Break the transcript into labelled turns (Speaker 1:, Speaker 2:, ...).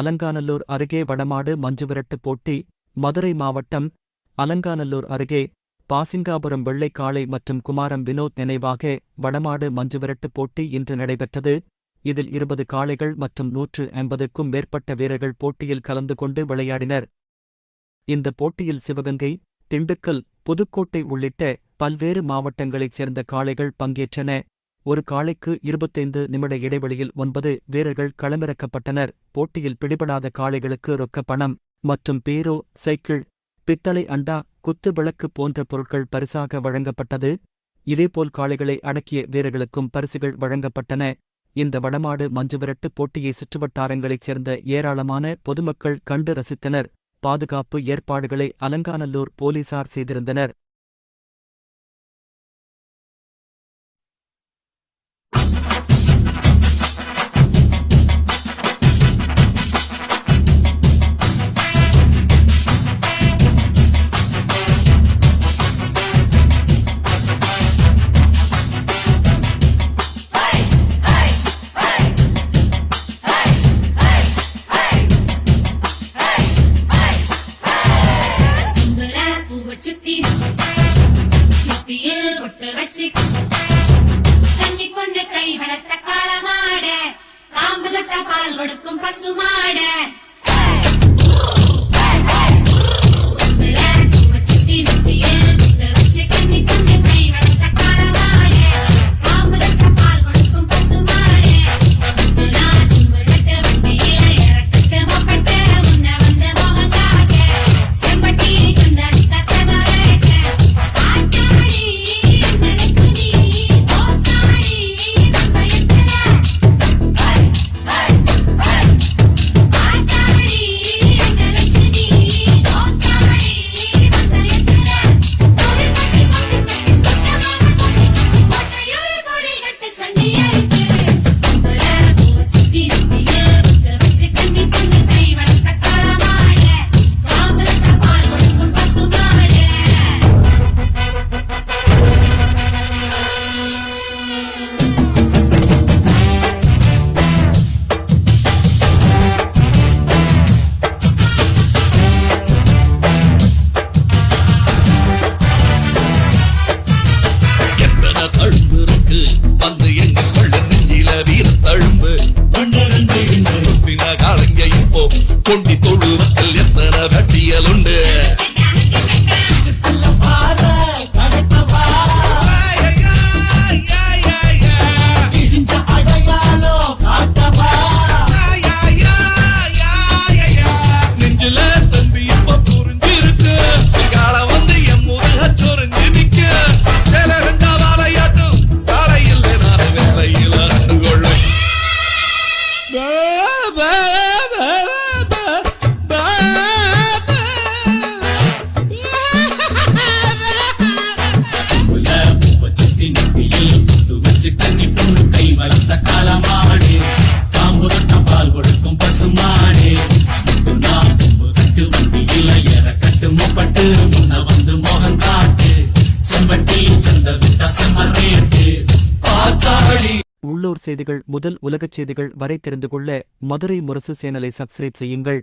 Speaker 1: அலங்காநல்லூர் அருகே வடமாடு மஞ்சுவிரட்டு போட்டி மதுரை மாவட்டம் அலங்காநல்லூர் அருகே பாசிங்காபுரம் வெள்ளைக்காளை மற்றும் குமாரம் வினோத் நினைவாக வடமாடு மஞ்சுவிரட்டு போட்டி இன்று நடைபெற்றது. இதில் இருபது காளைகள் மற்றும் நூற்று ஐம்பதுக்கும் மேற்பட்ட வீரர்கள் போட்டியில் கலந்து கொண்டு விளையாடினர். இந்த போட்டியில் சிவகங்கை திண்டுக்கல் புதுக்கோட்டை உள்ளிட்ட பல்வேறு மாவட்டங்களைச் சேர்ந்த காளைகள் பங்கேற்றன. ஒரு காளைக்கு இருபத்தைந்து நிமிட இடைவெளியில் ஒன்பது வீரர்கள் களமிறக்கப்பட்டனர். போட்டியில் பிடிபடாத காளைகளுக்கு ரொக்க பணம் மற்றும் பீரோ சைக்கிள் பித்தளை அண்டா குத்து விளக்கு போன்ற பொருட்கள் பரிசாக வழங்கப்பட்டது. இதேபோல் காளைகளை அடக்கிய வீரர்களுக்கும் பரிசுகள் வழங்கப்பட்டன. இந்த வடமாடு மஞ்சுவிரட்டு போட்டியை சுற்றுவட்டாரங்களைச் சேர்ந்த ஏராளமான பொதுமக்கள் கண்டு ரசித்தனர். பாதுகாப்பு ஏற்பாடுகளை அலங்காநல்லூர் போலீசார் செய்திருந்தனர்.
Speaker 2: காட்டு.
Speaker 3: முன்ன வந்து மோகம் காட்டு. செம்பட்டி சந்த விட்ட செம்மரேட்டு. பார்த்தாடி
Speaker 1: உள்ளூர் செய்திகள் முதல் உலகச் செய்திகள் வரை தெரிந்து கொள்ள மதுரை முரசு சேனலை சப்ஸ்கிரைப் செய்யுங்கள்.